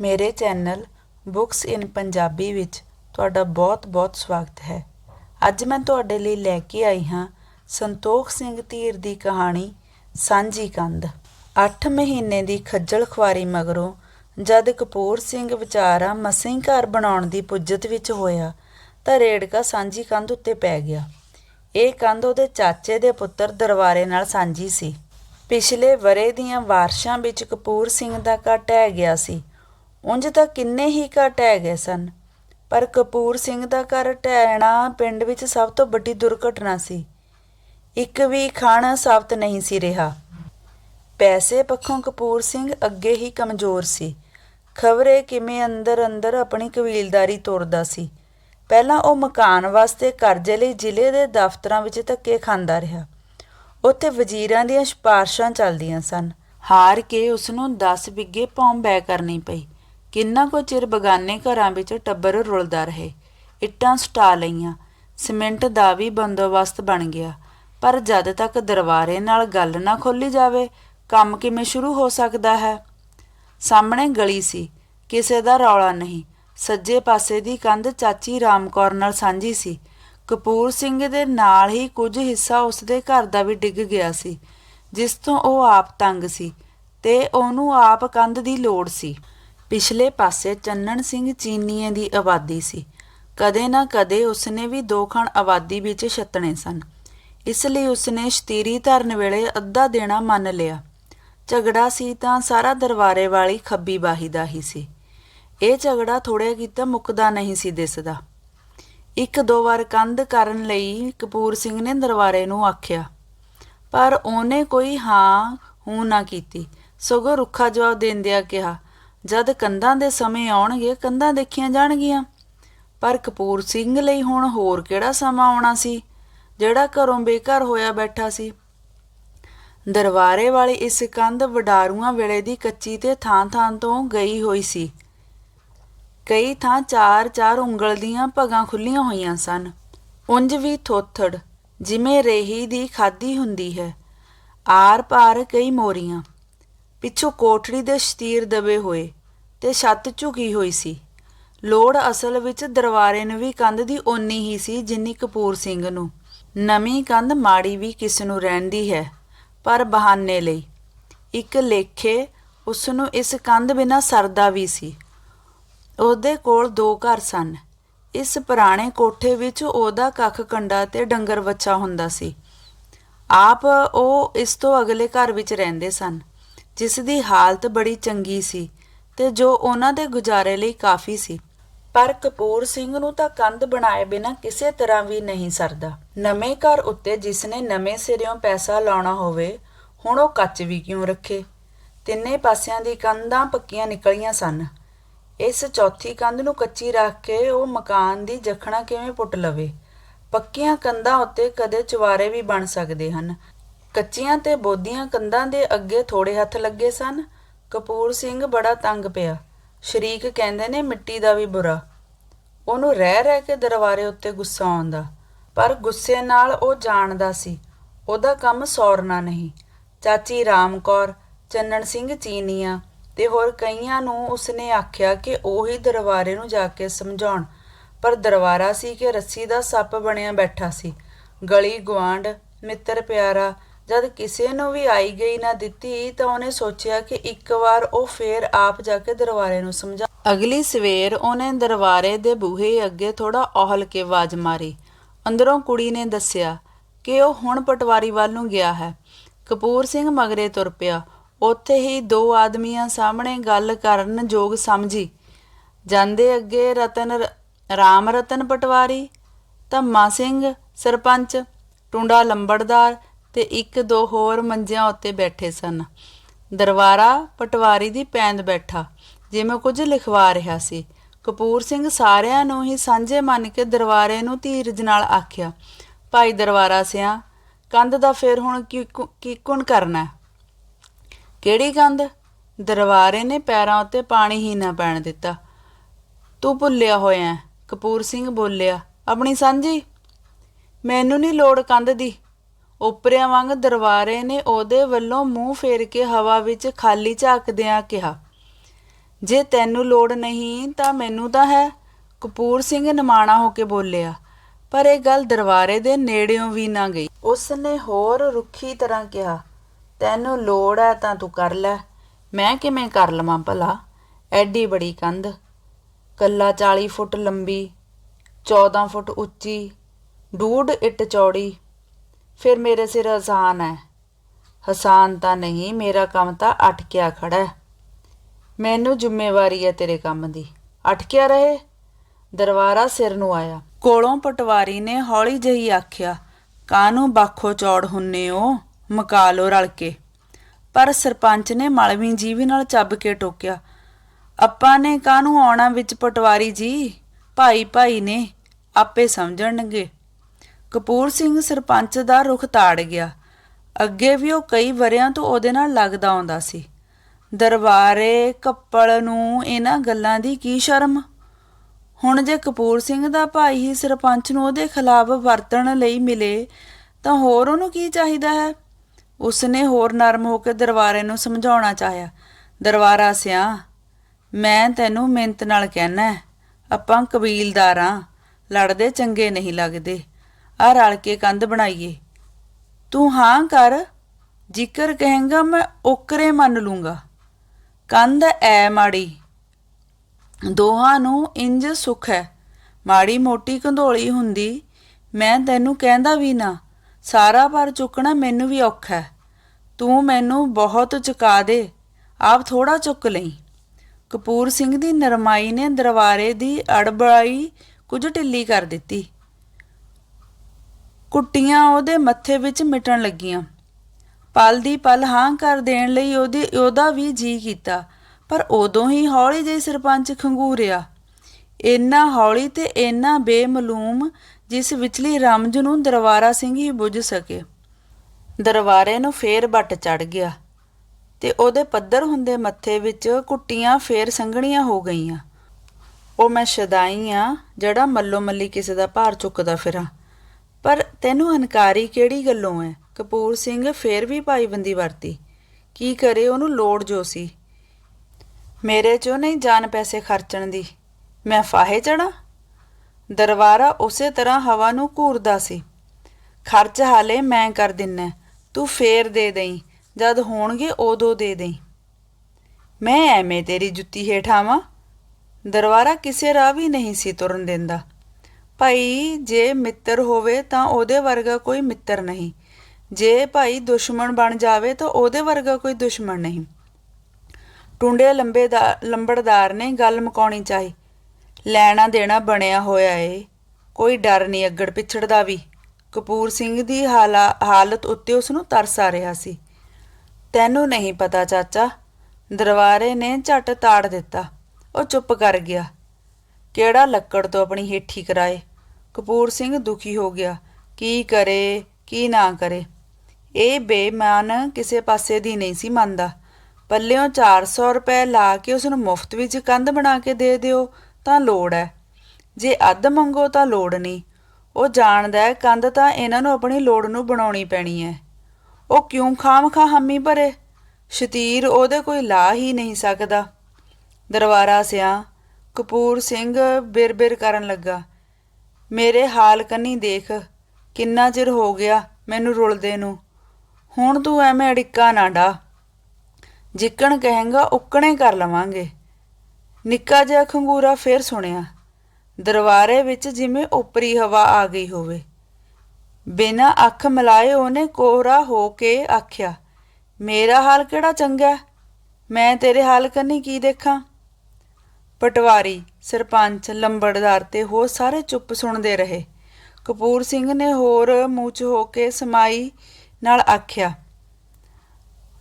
ਮੇਰੇ channel books ਇਨ ਪੰਜਾਬੀ ਵਿੱਚ ਤੁਹਾਡਾ ਬਹੁਤ-ਬਹੁਤ ਸਵਾਗਤ ਹੈ। ਅੱਜ ਮੈਂ ਤੁਹਾਡੇ ਲਈ ਲੈ ਕੇ ਆਈ ਹਾਂ ਸੰਤੋਖ ਸਿੰਘ ਧੀਰ ਦੀ ਕਹਾਣੀ ਸਾਂਝੀ ਕੰਧ। 8 ਮਹੀਨੇ ਦੀ ਖੱਜਲ ਖੁਆਰੀ ਮਗਰੋਂ ਜਦ ਕਪੂਰ ਸਿੰਘ ਵਿਚਾਰਾ ਮਸੀਂ ਘਰ ਬਣਾਉਣ ਦੀ ਪੁੱਜਤ ਵਿੱਚ ਹੋਇਆ ਤਾਂ ਰੇੜਕਾ ਸਾਂਝੀ ਕੰਧ ਉੱਤੇ ਪੈ ਗਿਆ। ਇਹ ਕੰਧ ਉਹਦੇ ਚਾਚੇ ਦੇ ਪੁੱਤਰ ਦਰਬਾਰੇ ਨਾਲ ਸਾਂਝੀ ਸੀ। ਪਿਛਲੇ ਵਰੇ ਦੀਆਂ ਵਾਰਸ਼ਾਂ ਵਿੱਚ ਕਪੂਰ ਸਿੰਘ ਦਾ ਘਰ ਢਹਿ ਗਿਆ ਸੀ। ਉਂਝ ਤਾਂ ਕਿੰਨੇ ਹੀ ਘਰ ਢਹਿ ਗਏ ਸਨ। ਪਰ ਕਪੂਰ ਸਿੰਘ ਦਾ ਘਰ ਢਹਿਣਾ ਪਿੰਡ ਵਿੱਚ ਸਭ ਤੋਂ ਵੱਡੀ ਦੁਰਘਟਨਾ ਸੀ। ਇੱਕ ਵੀ ਖਾਣਾ ਸਾਬਤ ਨਹੀਂ ਸੀ ਰਿਹਾ। ਪੈਸੇ ਪੱਖੋਂ ਕਪੂਰ ਸਿੰਘ ਅੱਗੇ ਹੀ ਕਮਜ਼ੋਰ ਸੀ। ਖਬਰੇ ਕਿਵੇਂ ਅੰਦਰ ਅੰਦਰ ਆਪਣੀ ਕਬੀਲਦਾਰੀ ਤੋਰਦਾ ਸੀ। ਪਹਿਲਾਂ ਉਹ ਮਕਾਨ ਵਾਸਤੇ ਕਰਜ਼ੇ ਲਈ ਜ਼ਿਲ੍ਹੇ ਦੇ ਦਫ਼ਤਰਾਂ ਵਿੱਚ ਧੱਕੇ ਖਾਂਦਾ ਰਿਹਾ। ਉੱਥੇ ਵਜ਼ੀਰਾਂ ਦੀਆਂ ਸਿਫਾਰਸ਼ਾਂ ਚੱਲਦੀਆਂ ਸਨ। ਹਾਰ ਕੇ ਉਸ ਨੂੰ 10 ਬਿੱਗੇ ਭੌਂ ਬੈ ਕਰਨੀ ਪਈ। ਕਿੰਨਾ ਕੁ ਚਿਰ ਬਗਾਨੇ ਘਰਾਂ ਵਿੱਚ ਟੱਬਰ ਰੁਲਦਾ ਰਹੇ। ਇੱਟਾਂ ਸਟਾ ਲਈਆਂ, ਸੀਮੈਂਟ ਦਾ ਵੀ ਬੰਦੋਬਸਤ ਬਣ ਗਿਆ। ਪਰ ਜਦ ਤੱਕ ਦਰਬਾਰੇ ਨਾਲ ਗੱਲ ਨਾ ਖੋਲੀ ਜਾਵੇ, ਕੰਮ ਕਿਵੇਂ ਸ਼ੁਰੂ ਹੋ ਸਕਦਾ ਹੈ? ਸਾਹਮਣੇ ਗਲੀ ਸੀ, ਕਿਸੇ ਦਾ ਰੌਲਾ ਨਹੀਂ। ਸੱਜੇ ਪਾਸੇ ਦੀ ਕੰਧ ਚਾਚੀ ਰਾਮਕੌਰ ਨਾਲ ਸਾਂਝੀ ਸੀ। ਕਪੂਰ ਸਿੰਘ ਦੇ ਨਾਲ ਹੀ ਕੁਝ ਹਿੱਸਾ ਉਸਦੇ ਘਰ ਦਾ ਵੀ ਡਿੱਗ ਗਿਆ ਸੀ, ਜਿਸ ਤੋਂ ਉਹ ਆਪ ਤੰਗ ਸੀ ਤੇ ਉਹਨੂੰ ਆਪ ਕੰਧ ਦੀ ਲੋੜ ਸੀ। ਪਿਛਲੇ ਪਾਸੇ ਚੰਨਣ ਸਿੰਘ ਚੀਨੀਏ ਦੀ ਆਬਾਦੀ ਸੀ। ਕਦੇ ਨਾ ਕਦੇ ਉਸਨੇ ਵੀ ਦੋ ਖਣ ਆਬਾਦੀ ਵਿੱਚ ਛੱਤਣੇ ਸਨ। ਇਸ ਲਈ ਉਸਨੇ ਸ਼ਤੀਰੀ ਧਰਨ ਵੇਲੇ ਅੱਧਾ ਦੇਣਾ ਮੰਨ ਲਿਆ। ਝਗੜਾ ਸੀ ਤਾਂ ਸਾਰਾ ਦਰਬਾਰੇ ਵਾਲੀ ਖੱਬੀ ਬਾਹੀ ਦਾ ਹੀ ਸੀ। ਇਹ ਝਗੜਾ ਥੋੜਿਆ ਕੀਤਾ ਮੁੱਕਦਾ ਨਹੀਂ ਸੀ ਦਿਸਦਾ। ਇੱਕ ਦੋ ਵਾਰ ਕੰਧ ਕਰਨ ਲਈ ਕਪੂਰ ਸਿੰਘ ਨੇ ਦਰਬਾਰੇ ਨੂੰ ਆਖਿਆ। ਪਰ ਉਹਨੇ ਕੋਈ ਹਾਂ, ਹੂੰ ਨਾ ਕੀਤੀ। ਸਗੋਂ ਰੁੱਖਾ ਜਵਾਬ ਦਿੰਦਿਆਂ ਕਿਹਾ ਜਦ ਕੰਧਾਂ ਦੇ ਸਮੇਂ ਆਉਣਗੇ, ਕੰਧਾਂ ਦੇਖੀਆਂ ਜਾਣਗੀਆਂ। ਪਰ ਕਪੂਰ ਸਿੰਘ ਲਈ ਹੁਣ ਹੋਰ ਕਿਹੜਾ ਸਮਾਂ ਆਉਣਾ ਸੀ? ਜਿਹੜਾ ਘਰੋਂ ਬੇਘਰ ਹੋਇਆ ਬੈਠਾ ਸੀ। ਦਰਬਾਰੇ ਵਾਲੀ ਇਸ ਕੰਧ ਵਡਾਰੂਆਂ ਵੇਲੇ ਦੀ ਕੱਚੀ ਤੇ ਥਾਂ-ਥਾਂ ਤੋਂ ਗਈ ਹੋਈ ਸੀ। ਕਈ ਥਾਂ ਚਾਰ-ਚਾਰ ਉਂਗਲ ਦੀਆਂ ਭਗਾਂ ਖੁੱਲੀਆਂ ਹੋਈਆਂ ਸਨ। ਉਂਝ ਵੀ ਥੋਥੜ, ਜਿਵੇਂ ਰੇਹੀ ਦੀ ਖਾਦੀ ਹੁੰਦੀ ਹੈ। ਆਰ-ਪਾਰ ਕਈ ਮੋਰੀਆਂ। ਪਿੱਛੋਂ ਕੋਠੜੀ ਦੇ ਸ਼ਤੀਰ ਦਬੇ ਹੋਏ ਤੇ ਛੱਤ ਝੁਕੀ ਹੋਈ ਸੀ। ਲੋੜ ਅਸਲ ਵਿੱਚ ਦਰਬਾਰੇ ਨੂੰ ਵੀ ਕੰਧ ਦੀ ਓਨੀ ਹੀ ਸੀ ਜਿੰਨੀ ਕਪੂਰ ਸਿੰਘ ਨੂੰ। ਨਵੀਂ ਕੰਧ ਮਾੜੀ ਵੀ ਕਿਸ ਨੂੰ ਰਹਿੰਦੀ ਹੈ, ਪਰ ਬਹਾਨੇ ਲਈ। ਇੱਕ ਲੇਖੇ ਉਸ ਨੂੰ ਇਸ ਕੰਧ ਬਿਨਾ ਸਰਦਾ ਵੀ ਸੀ। ਉਹਦੇ ਕੋਲ ਦੋ ਘਰ ਸਨ। ਇਸ ਪੁਰਾਣੇ ਕੋਠੇ ਵਿੱਚ ਉਹਦਾ ਕੱਖ ਕੰਡਾ ਤੇ ਡੰਗਰ ਵੱਛਾ ਹੁੰਦਾ ਸੀ। ਆਪ ਉਹ ਇਸ ਤੋਂ ਅਗਲੇ ਘਰ ਵਿੱਚ ਰਹਿੰਦੇ ਸਨ। ਜਿਸ ਦੀ ਹਾਲਤ ਬੜੀ ਚੰਗੀ ਸੀ ਤੇ ਜੋ ਉਹਨਾਂ ਦੇ ਗੁਜ਼ਾਰੇ ਲਈ ਕਾਫੀ ਸੀ। ਪਰ ਕਪੂਰ ਸਿੰਘ ਨੂੰ ਤਾਂ ਕੰਧ ਬਣਾਏ ਬਿਨਾ ਕਿਸੇ ਤਰ੍ਹਾਂ ਵੀ ਨਹੀਂ ਸਰਦਾ। ਨਵੇਂ ਘਰ ਉੱਤੇ ਜਿਸ ਨੇ ਨਵੇਂ ਸਿਰਿਓਂ ਪੈਸਾ ਲਾਉਣਾ ਹੋਵੇ, ਹੁਣ ਉਹ ਕੱਚ ਵੀ ਕਿਉਂ ਰੱਖੇ? ਤਿੰਨੇ ਪਾਸਿਆਂ ਦੀ ਕੰਧਾਂ ਪੱਕੀਆਂ ਨਿਕਲੀਆਂ ਸਨ। ਇਸ ਚੌਥੀ ਕੰਧ ਨੂੰ ਕੱਚੀ ਰੱਖ ਕੇ ਉਹ ਮਕਾਨ ਦੀ ਜਖਣਾ ਕਿਵੇਂ ਪੁੱਟ ਲਵੇ? ਪੱਕੀਆਂ ਕੰਧਾਂ ਉੱਤੇ ਕਦੇ ਚਵਾਰੇ ਵੀ ਬਣ ਸਕਦੇ ਹਨ। ਕੱਚੀਆਂ ਤੇ ਬੋਦੀਆਂ ਕੰਧਾਂ ਦੇ ਅੱਗੇ ਥੋੜੇ ਹੱਥ ਲੱਗੇ ਸਨ। ਕਪੂਰ ਸਿੰਘ ਬੜਾ ਤੰਗ ਪਿਆ। ਸ਼ਰੀਕ ਕਹਿੰਦੇ ਨੇ ਮਿੱਟੀ ਦਾ ਵੀ ਬੁਰਾ। ਉਹਨੂੰ ਰਹਿ ਰਹਿ ਕੇ ਦਰਬਾਰੇ ਉੱਤੇ ਗੁੱਸਾ ਆਉਂਦਾ। ਪਰ ਗੁੱਸੇ ਨਾਲ ਉਹ ਜਾਣਦਾ ਸੀ, ਉਹਦਾ ਕੰਮ ਸੌਰਨਾ ਨਹੀਂ। ਚਾਚੀ ਰਾਮਕੌਰ ਚੰਨਣ ਸਿੰਘ ਚੀਨੀਆਂ ਤੇ ਹੋਰ ਕਈਆਂ ਨੂੰ ਉਸਨੇ ਆਖਿਆ ਕਿ ਉਹੀ ਦਰਬਾਰੇ ਨੂੰ ਜਾ ਕੇ ਸਮਝਾਉਣ। ਪਰ ਦਰਬਾਰਾ ਸੀ ਕਿ ਰੱਸੀ ਦਾ ਸੱਪ ਬਣਿਆ ਬੈਠਾ ਸੀ। ਗਲੀ ਗਵਾਂਡ ਮਿੱਤਰ ਪਿਆਰਾ ਜਦ ਕਿਸੇ ਨੂੰ ਵੀ ਆਈ ਗਈ ਨਾ ਦਿੱਤੀ ਤਾਂ ਉਹਨੇ ਸੋਚਿਆ ਕਿ ਇੱਕ ਵਾਰ ਉਹ ਫੇਰ ਆਪ ਜਾ ਕੇ ਦਰਬਾਰੇ ਨੂੰ ਸਮਝਾ ਅਗਲੀ ਸਵੇਰ ਉਹਨੇ ਦਰਬਾਰੇ ਦੇ ਬੂਹੇ ਅੱਗੇ ਥੋੜਾ ਔਹਲ ਕੇ ਆਵਾਜ਼ ਮਾਰੀ। ਅੰਦਰੋਂ ਕੁੜੀ ਨੇ ਦੱਸਿਆ ਕਿ ਉਹ ਹੁਣ ਪਟਵਾਰੀ ਵੱਲ ਨੂੰ ਗਿਆ ਹੈ। ਕਪੂਰ ਸਿੰਘ ਮਗਰੇ ਤੁਰ ਪਿਆ। ਉੱਥੇ ਹੀ ਦੋ ਆਦਮੀਆਂ ਸਾਹਮਣੇ ਗੱਲ ਕਰਨ ਯੋਗ ਸਮਝੀ। ਜਾਂਦੇ ਅੱਗੇ ਰਤਨ ਰਾਮ ਰਤਨ ਪਟਵਾਰੀ, ਧੰਮਾ ਸਿੰਘ, ਸਰਪੰਚ, ਟੁੰਡਾ ਲੰਬੜਦਾਰ ਤੇ ਇੱਕ ਦੋ ਹੋਰ ਮੰਜਿਆਂ ਉੱਤੇ ਬੈਠੇ ਸਨ। ਦਰਬਾਰਾ ਪਟਵਾਰੀ ਦੀ ਪੈਂਦ ਬੈਠਾ ਜਿਵੇਂ ਕੁਝ ਲਿਖਵਾ ਰਿਹਾ ਸੀ। ਕਪੂਰ ਸਿੰਘ ਸਾਰਿਆਂ ਨੂੰ ਹੀ ਸਾਂਝੇ ਮੰਨ ਕੇ ਦਰਬਾਰੇ ਨੂੰ ਧੀਰਜ ਨਾਲ ਆਖਿਆ, ਭਾਈ ਦਰਬਾਰਾ ਸਿਆ, ਕੰਧ ਦਾ ਫੇਰ ਹੁਣ ਕੀ ਕੀ ਕੁਣ ਕਰਨਾ? ਕਿਹੜੀ ਕੰਧ? ਦਰਬਾਰੇ ਨੇ ਪੈਰਾਂ ਉੱਤੇ ਪਾਣੀ ਹੀ ਨਾ ਪੈਣ ਦਿੱਤਾ। ਤੂੰ ਭੁੱਲਿਆ ਹੋਇਆ ਕਪੂਰ ਸਿੰਘ ਬੋਲਿਆ, ਆਪਣੀ ਸਾਂਝੀ? ਮੈਨੂੰ ਨਹੀਂ ਲੋੜ ਕੰਧ ਦੀ। ਉਪਰਿਆਂ ਵਾਂਗ ਦਰਬਾਰੇ ਨੇ ਉਹਦੇ ਵੱਲੋਂ ਮੂੰਹ ਫੇਰ ਕੇ ਹਵਾ ਵਿੱਚ ਖਾਲੀ ਝਾਕਦਿਆਂ ਕਿਹਾ, ਜੇ ਤੈਨੂੰ ਲੋੜ ਨਹੀਂ ਤਾਂ ਮੈਨੂੰ ਤਾਂ ਹੈ। ਕਪੂਰ ਸਿੰਘ ਨਿਮਾਣਾ ਹੋ ਕੇ ਬੋਲਿਆ, ਪਰ ਇਹ ਗੱਲ ਦਰਬਾਰੇ ਦੇ ਨੇੜਿਓਂ ਵੀ ਨਾ ਗਈ। ਉਸ ਨੇ ਹੋਰ ਰੁੱਖੀ ਤਰ੍ਹਾਂ ਕਿਹਾ, ਤੈਨੂੰ ਲੋੜ ਹੈ ਤਾਂ ਤੂੰ ਕਰ ਲੈ। ਮੈਂ ਕਿਵੇਂ ਕਰ ਲਵਾਂ ਭਲਾ? ਐਡੀ ਬੜੀ ਕੰਧ। ਕੱਲਾ 40 ਫੁੱਟ ਲੰਬੀ 14 ਫੁੱਟ ਉੱਚੀ, ਡੂਢ ਇੱਟ ਚੌੜੀ ਫਿਰ ਮੇਰੇ ਸਿਰ ਆਸਾਨ ਹੈ। ਹਸਾਨ ਤਾਂ ਨਹੀਂ, ਮੇਰਾ ਕੰਮ ਤਾਂ ਅਟਕਿਆ ਖੜਾ ਹੈ। ਮੈਨੂੰ ਜ਼ਿੰਮੇਵਾਰੀ ਹੈ ਤੇਰੇ ਕੰਮ ਦੀ। ਅਟਕਿਆ ਰਹੇ? ਦਰਬਾਰਾ ਸਿਰ ਨੂੰ ਆਇਆ। ਕੋਲੋਂ ਪਟਵਾਰੀ ਨੇ ਹੌਲੀ ਜਿਹੀ ਆਖਿਆ, ਕਾਹਨੂੰ ਬਾਖੋ ਚੌੜ ਹੁੰਨੇ ਹੋ ਮਕਾ ਲੋ ਰਲ ਕੇ। ਪਰ ਸਰਪੰਚ ਨੇ ਮਲਵੀ ਜੀਵੀ ਨਾਲ ਚੱਬ ਕੇ ਟੋਕਿਆ, ਆਪਾਂ ਨੇ ਕਾਹਨੂੰ ਆਉਣਾ ਵਿੱਚ ਪਟਵਾਰੀ ਜੀ? ਭਾਈ ਭਾਈ ਨੇ, ਆਪੇ ਸਮਝਣਗੇ। ਕਪੂਰ ਸਿੰਘ ਸਰਪੰਚ ਦਾ ਰੁਖ ਤਾੜ ਗਿਆ। ਅੱਗੇ ਵੀ ਉਹ ਕਈ ਵਰਿਆਂ ਤੋਂ ਉਹਦੇ ਨਾਲ ਲੱਗਦਾ ਆਉਂਦਾ ਸੀ। ਦਰਬਾਰੇ ਕੱਪਲ ਨੂੰ ਇਹਨਾਂ ਗੱਲਾਂ ਦੀ ਕੀ ਸ਼ਰਮ? ਹੁਣ ਜੇ ਕਪੂਰ ਸਿੰਘ ਦਾ ਭਾਈ ਹੀ ਸਰਪੰਚ ਨੂੰ ਉਹਦੇ ਖਿਲਾਫ ਵਰਤਣ ਲਈ ਮਿਲੇ ਤਾਂ ਹੋਰ ਉਹਨੂੰ ਕੀ ਚਾਹੀਦਾ ਹੈ? ਉਸਨੇ ਹੋਰ ਨਰਮ ਹੋ ਕੇ ਦਰਬਾਰੇ ਨੂੰ ਸਮਝਾਉਣਾ ਚਾਹਿਆ। ਦਰਬਾਰਾ ਸਿਆ ਮੈਂ ਤੈਨੂੰ ਮਿੰਤ ਨਾਲ ਕਹਿਣਾ ਹੈ, ਆਪਾਂ ਕਬੀਲਦਾਰਾਂ ਲੜਦੇ ਚੰਗੇ ਨਹੀਂ ਲੱਗਦੇ। ਆ ਰਲ ਕੇ ਕੰਧ ਬਣਾਈਏ। ਤੂੰ ਹਾਂ ਕਰ, ਜ਼ਿਕਰ ਕਹੇਂਗਾ ਮੈਂ ਓਕਰੇ ਮੰਨ ਲੂੰਗਾ। ਕੰਧ ਐ ਮਾੜੀ, ਦੋਹਾਂ ਨੂੰ ਇੰਜ ਸੁਖ ਹੈ ਮਾੜੀ ਮੋਟੀ ਕੰਧੋਲੀ ਹੁੰਦੀ, ਮੈਂ ਤੈਨੂੰ ਕਹਿੰਦਾ ਵੀ ਨਾ, ਸਾਰਾ ਪਰ ਚੁੱਕਣਾ ਮੈਨੂੰ ਵੀ ਔਖਾ ਹੈ ਤੂੰ ਮੈਨੂੰ ਬਹੁਤ ਚੁਕਾ ਦੇ, ਆਪ ਥੋੜਾ ਚੁੱਕ ਲਈ। ਕਪੂਰ ਸਿੰਘ ਦੀ ਨਰਮਾਈ ਨੇ ਦਰਬਾਰੇ ਦੀ ਅੜਬੜਾਈ ਕੁਝ ਢਿੱਲੀ ਕਰ ਦਿੱਤੀ। ਕੁੱਟੀਆਂ ਉਹਦੇ ਮੱਥੇ ਵਿੱਚ ਮਿਟਣ ਲੱਗੀਆਂ। ਪਲ ਦੀ ਪਲ ਹਾਂ ਕਰ ਦੇਣ ਲਈ ਉਹਦੀ, ਉਹਦਾ ਵੀ ਜੀ ਕੀਤਾ, ਪਰ ਉਦੋਂ ਹੀ ਹੌਲੀ ਜਿਹੀ ਸਰਪੰਚ ਖੰਗੂਰਿਆ। ਇੰਨਾ ਹੌਲੀ ਤੇ ਇੰਨਾ ਬੇਮਲੂਮ ਜਿਸ ਵਿਚਲੀ ਰਮਜ ਨੂੰ ਦਰਬਾਰਾ ਸਿੰਘ ਹੀ ਬੁੱਝ ਸਕੇ। ਦਰਬਾਰੇ ਨੂੰ ਫੇਰ ਵੱਟ ਚੜ ਗਿਆ ਤੇ ਉਹਦੇ ਪੱਧਰ ਹੁੰਦੇ ਮੱਥੇ ਵਿੱਚ ਕੁੱਟੀਆਂ ਫੇਰ ਸੰਘਣੀਆਂ ਹੋ ਗਈਆਂ। ਉਹ ਮੈਂ ਸ਼ਦਾਈ ਆ ਜਿਹੜਾ ਮੱਲੋ ਮੱਲੀ ਕਿਸੇ ਦਾ ਭਾਰ ਚੁੱਕਦਾ ਫਿਰਾਂ। ਪਰ ਤੈਨੂੰ ਹਨਕਾਰੀ ਕਿਹੜੀ ਗੱਲੋਂ ਐ? ਕਪੂਰ ਸਿੰਘ ਫੇਰ ਵੀ ਭਾਈਬੰਦੀ ਵਰਤੀ। ਕੀ ਕਰੇ ਉਹਨੂੰ ਲੋੜ ਜੋ ਸੀ? ਮੇਰੇ ਚੋਂ ਨਹੀਂ ਜਾਨ ਪੈਸੇ ਖਰਚਣ ਦੀ। ਮੈਂ ਫਾਹੇ ਚੜਾ ਦਰਬਾਰਾ ਉਸੇ ਤਰ੍ਹਾਂ ਹਵਾ ਨੂੰ ਘੂਰਦਾ ਸੀ। ਖਰਚ ਹਾਲੇ ਮੈਂ ਕਰ ਦਿੰਨਾ। ਤੂੰ ਫੇਰ ਦੇ ਦੇਈ। ਜਦ ਹੋਣਗੇ ਉਦੋਂ ਦੇ ਦੇਈ। ਮੈਂ ਐਵੇਂ ਤੇਰੀ ਜੁੱਤੀ ਹੇਠਾਵਾਂ ਦਰਬਾਰਾ ਕਿਸੇ ਰਾਹ ਵੀ ਨਹੀਂ ਸੀ ਤੁਰਨ ਦਿੰਦਾ। ਭਾਈ ਜੇ ਮਿੱਤਰ ਹੋਵੇ ਤਾਂ ਉਹਦੇ ਵਰਗਾ ਕੋਈ ਮਿੱਤਰ ਨਹੀਂ। ਜੇ ਭਾਈ ਦੁਸ਼ਮਣ ਬਣ ਜਾਵੇ ਤਾਂ ਉਹਦੇ ਵਰਗਾ ਕੋਈ ਦੁਸ਼ਮਣ ਨਹੀਂ। ਟੁੰਡੇ ਲੰਬੇ ਦਾ, ਲੰਬੜਦਾਰ ਨੇ ਗੱਲ ਮੁਕਾਉਣੀ ਚਾਹੀ। ਲੈਣਾ ਦੇਣਾ ਬਣਿਆ ਹੋਇਆ ਏ। ਕੋਈ ਡਰ ਨਹੀਂ ਅੱਗੜ ਪਿਛੜ ਦਾ ਵੀ। ਕਪੂਰ ਸਿੰਘ ਦੀ ਹਾਲਾ- ਹਾਲਤ ਉੱਤੇ ਉਸ ਨੂੰ ਤਰਸ ਆ ਰਿਹਾ ਸੀ। ਤੈਨੂੰ ਨਹੀਂ ਪਤਾ ਚਾਚਾ, ਦਰਬਾਰੇ ਨੇ ਝਟ ਤਾੜ ਦਿੱਤਾ। ਉਹ ਚੁੱਪ ਕਰ ਗਿਆ। ਕਿਹੜਾ ਲੱਕੜ ਤੋਂ ਆਪਣੀ ਹੇਠੀ ਕਰਾਏ? ਕਪੂਰ ਸਿੰਘ ਦੁਖੀ ਹੋ ਗਿਆ। ਕੀ ਕਰੇ, ਕੀ ਨਾ ਕਰੇ। ਇਹ ਬੇਮਾਨ ਕਿਸੇ ਪਾਸੇ ਦੀ ਨਹੀਂ ਸੀ ਮੰਨਦਾ। ਪੱਲਿਓਂ 400 ਰੁਪਏ ਲਾ ਕੇ ਉਸ ਨੂੰ ਮੁਫਤ ਵਿੱਚ ਕੰਧ ਬਣਾ ਕੇ ਦੇ ਦਿਓ ਤਾਂ ਲੋੜ ਹੈ। ਜੇ ਅੱਧ ਮੰਗੋ ਤਾਂ ਲੋੜ ਨਹੀਂ। ਉਹ ਜਾਣਦਾ ਹੈ ਕੰਧ ਤਾਂ ਇਹਨਾਂ ਨੂੰ ਆਪਣੀ ਲੋੜ ਨੂੰ ਬਣਾਉਣੀ ਪੈਣੀ ਹੈ। ਉਹ ਕਿਉਂ ਖਾਮਖਾ ਹਮੀ ਭਰੇ? ਸ਼ਤੀਰ ਉਹਦੇ ਕੋਈ ਲਾ ਹੀ ਨਹੀਂ ਸਕਦਾ। ਦਰਬਾਰਾ ਸਿਆ, ਕਪੂਰ ਸਿੰਘ ਬਿਰ-ਬਿਰ ਕਰਨ ਲੱਗਾ। ਮੇਰੇ ਹਾਲ ਕੰਨੀ ਦੇਖ, ਕਿੰਨਾ ਚਿਰ ਹੋ ਗਿਆ ਮੈਨੂੰ ਰੁਲਦੇ ਨੂੰ। ਹੁਣ ਤੂੰ ਐਵੇਂ ਅੜਿੱਕਾ ਨਾ ਡਾ। ਜਿੱਕਣ ਕਹੇਂਗਾ, ਉੱਕਣੇ ਕਰ ਲਵਾਂਗੇ। ਨਿੱਕਾ ਜਿਹਾ ਖੰਗੂਰਾ ਫੇਰ ਸੁਣਿਆ ਦਰਬਾਰੇ ਵਿੱਚ ਜਿਵੇਂ ਉਪਰੀ ਹਵਾ ਆ ਗਈ ਹੋਵੇ। ਬਿਨਾਂ ਅੱਖ ਮਿਲਾਏ ਉਹਨੇ ਕੋਹਰਾ ਹੋ ਕੇ ਆਖਿਆ, ਮੇਰਾ ਹਾਲ ਕਿਹੜਾ ਚੰਗਾ? ਮੈਂ ਤੇਰੇ ਹਾਲ ਕੰਨੀ ਕੀ ਦੇਖਾਂ? ਪਟਵਾਰੀ ਸਰਪੰਚ ਲੰਬੜਦਾਰ ਤੇ ਹੋਰ ਸਾਰੇ ਚੁੱਪ ਸੁਣਦੇ ਰਹੇ। ਕਪੂਰ ਸਿੰਘ ਨੇ ਹੋਰ ਮੂੰਹ ਹੋ ਕੇ ਸਮਾਈ ਨਾਲ ਆਖਿਆ,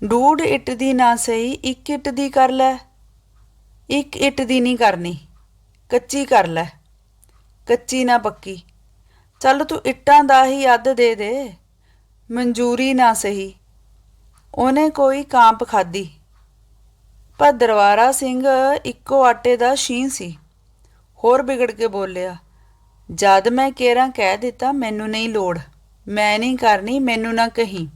ਡੂਡ ਇੱਟ ਦੀ ਨਾ ਸਹੀ, ਇੱਕ ਇੱਟ ਦੀ ਕਰ ਲੈ। ਇੱਕ ਇੱਟ ਦੀ ਨਹੀਂ ਕਰਨੀ, ਕੱਚੀ ਕਰ ਲੈ। ਕੱਚੀ ਨਾ ਪੱਕੀ। ਚੱਲ ਤੂੰ ਇੱਟਾਂ ਦਾ ਹੀ ਅੱਧ ਦੇ ਦੇ। ਮਨਜ਼ੂਰੀ ਨਾ ਸਹੀ। ਉਹਨੇ ਕੋਈ ਕਾਂਪ ਖਾਦੀ ਪਰ ਦਰਬਾਰਾ ਸਿੰਘ ਇੱਕੋ ਆਟੇ ਦਾ ਸ਼ੀਨ ਸੀ। ਹੋਰ ਵਿਗੜ ਕੇ ਬੋਲਿਆ, ਜਦ ਮੈਂ ਕੇਰਾਂ ਕਹਿ ਦਿੱਤਾ, ਮੈਨੂੰ ਨਹੀਂ ਲੋੜ। ਮੈਂ ਨਹੀਂ ਕਰਨੀ, ਮੈਨੂੰ ਨਾ ਕਹੀ।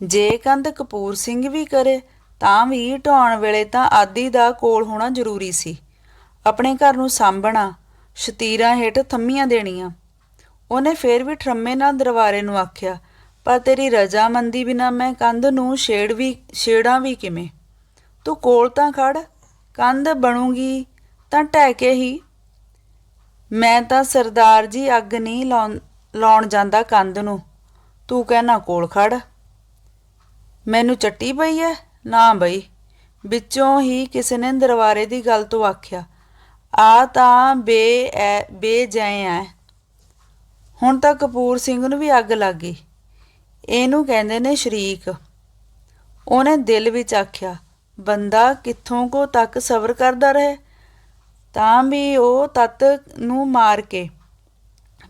ਜੇ ਕੰਧ ਕਪੂਰ ਸਿੰਘ ਵੀ ਕਰੇ, ਤਾਂ ਵੀ ਢਾਉਣ ਵੇਲੇ ਤਾਂ ਆਦੀ ਦਾ ਕੋਲ ਹੋਣਾ ਜ਼ਰੂਰੀ ਸੀ। ਆਪਣੇ ਘਰ ਨੂੰ ਸਾਂਭਣਾ, ਸ਼ਤੀਰਾਂ ਹੇਠ ਥੰਮੀਆਂ ਦੇਣੀਆਂ। ਉਹਨੇ ਫੇਰ ਵੀ ਠਰਮੇ ਨਾਲ ਦਰਬਾਰੇ ਨੂੰ ਆਖਿਆ, ਪਰ ਤੇਰੀ ਰਜ਼ਾਮੰਦੀ ਬਿਨਾ ਮੈਂ ਕੰਧ ਨੂੰ ਛੇੜ ਵੀ, ਛੇੜਾਂ ਵੀ ਕਿਵੇਂ? ਤੂੰ ਕੋਲ ਤਾਂ ਖੜ, ਕੰਧ ਬਣੂਗੀ ਤਾਂ ਢਹਿ ਕੇ ਹੀ ਮੈਂ ਤਾਂ ਸਰਦਾਰ ਜੀ ਅੱਗ ਨਹੀਂ ਲਾਉਣ ਲਾਉਣ ਜਾਂਦਾ ਕੰਧ ਨੂੰ। ਤੂੰ ਕਹਿਣਾ ਕੋਲ ਖੜ। ਮੈਨੂੰ ਚੱਟੀ ਪਈ ਐ? ਨਾ ਬਈ। ਵਿੱਚੋਂ ਹੀ ਕਿਸੇ ਨੇ ਦਰਬਾਰੇ ਦੀ ਗੱਲ ਤੋਂ ਆਖਿਆ, ਆ ਤਾਂ ਬੇ ਐ ਬੇਜੈ ਐ। ਹੁਣ ਤਾਂ ਕਪੂਰ ਸਿੰਘ ਨੂੰ ਵੀ ਅੱਗ ਲੱਗ ਗਈ। ਇਹਨੂੰ ਕਹਿੰਦੇ ਨੇ ਸ਼ਰੀਕ। ਉਹਨੇ ਦਿਲ ਵਿੱਚ ਆਖਿਆ, ਬੰਦਾ ਕਿੱਥੋਂ ਕੋ ਤੱਕ ਸਬਰ ਕਰਦਾ ਰਹੇ? ਤਾਂ ਵੀ ਉਹ ਤੱਤ ਨੂੰ ਮਾਰ ਕੇ,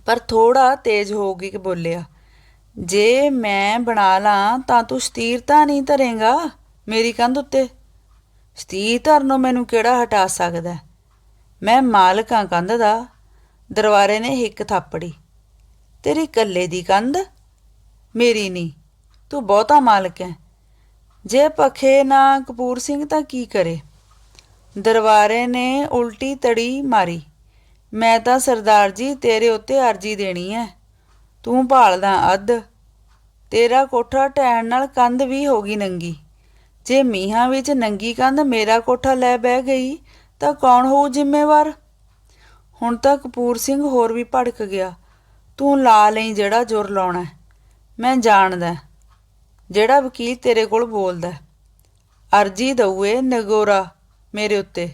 ਪਰ ਥੋੜਾ ਤੇਜ਼ ਹੋ ਗਈ ਕਿ ਬੋਲਿਆ, ਜੇ ਮੈਂ ਬਣਾ ਲਾਂ ਤਾਂ ਤੂੰ ਸਥਿਰਤਾ ਨਹੀਂ ਧਰੇਗਾ ਮੇਰੀ ਕੰਧ ਉੱਤੇ? ਸਥਿਰ ਧਰਨੋਂ ਮੈਨੂੰ ਕਿਹੜਾ ਹਟਾ ਸਕਦਾ? ਮੈਂ ਮਾਲਕ ਹਾਂ ਕੰਧ ਦਾ ਦਰਬਾਰੇ ਨੇ ਹਿੱਕ ਥਾਪੜੀ, ਤੇਰੀ ਕੱਲੇ ਦੀ ਕੰਧ? ਮੇਰੀ ਨਹੀਂ, ਤੂੰ ਬਹੁਤਾ ਮਾਲਕ ਹੈ। ਜੇ ਪਖੇ ਨਾ ਕਪੂਰ ਸਿੰਘ ਤਾਂ ਕੀ ਕਰੇ? ਦਰਬਾਰੇ ਨੇ ਉਲਟੀ ਤੜੀ ਮਾਰੀ। ਮੈਂ ਤਾਂ ਸਰਦਾਰ ਜੀ, ਤੇਰੇ ਉੱਤੇ ਅਰਜੀ ਦੇਣੀ ਹੈ ਤੂੰ ਭਾਲਦਾ ਅੱਧ। ਤੇਰਾ ਕੋਠਾ ਢਹਿਣ ਨਾਲ ਕੰਧ ਵੀ ਹੋ ਗਈ ਨੰਗੀ। ਜੇ ਮੀਹਾਂ ਵਿੱਚ ਨੰਗੀ ਕੰਧ ਮੇਰਾ ਕੋਠਾ ਲੈ ਬਹਿ ਗਈ, ਤਾਂ ਕੌਣ ਹੋਊ ਜ਼ਿੰਮੇਵਾਰ? ਹੁਣ ਤਾਂ ਕਪੂਰ ਸਿੰਘ ਹੋਰ ਵੀ ਭੜਕ ਗਿਆ। ਤੂੰ ਲਾ ਲਈ ਜਿਹੜਾ ਜ਼ੋਰ ਲਾਉਣਾ ਮੈਂ ਜਾਣਦਾ ਜਿਹੜਾ ਵਕੀਲ ਤੇਰੇ ਕੋਲ ਬੋਲਦਾ ਅਰਜੀ ਦਊਏ ਨਗੋਰਾ। ਮੇਰੇ ਉੱਤੇ।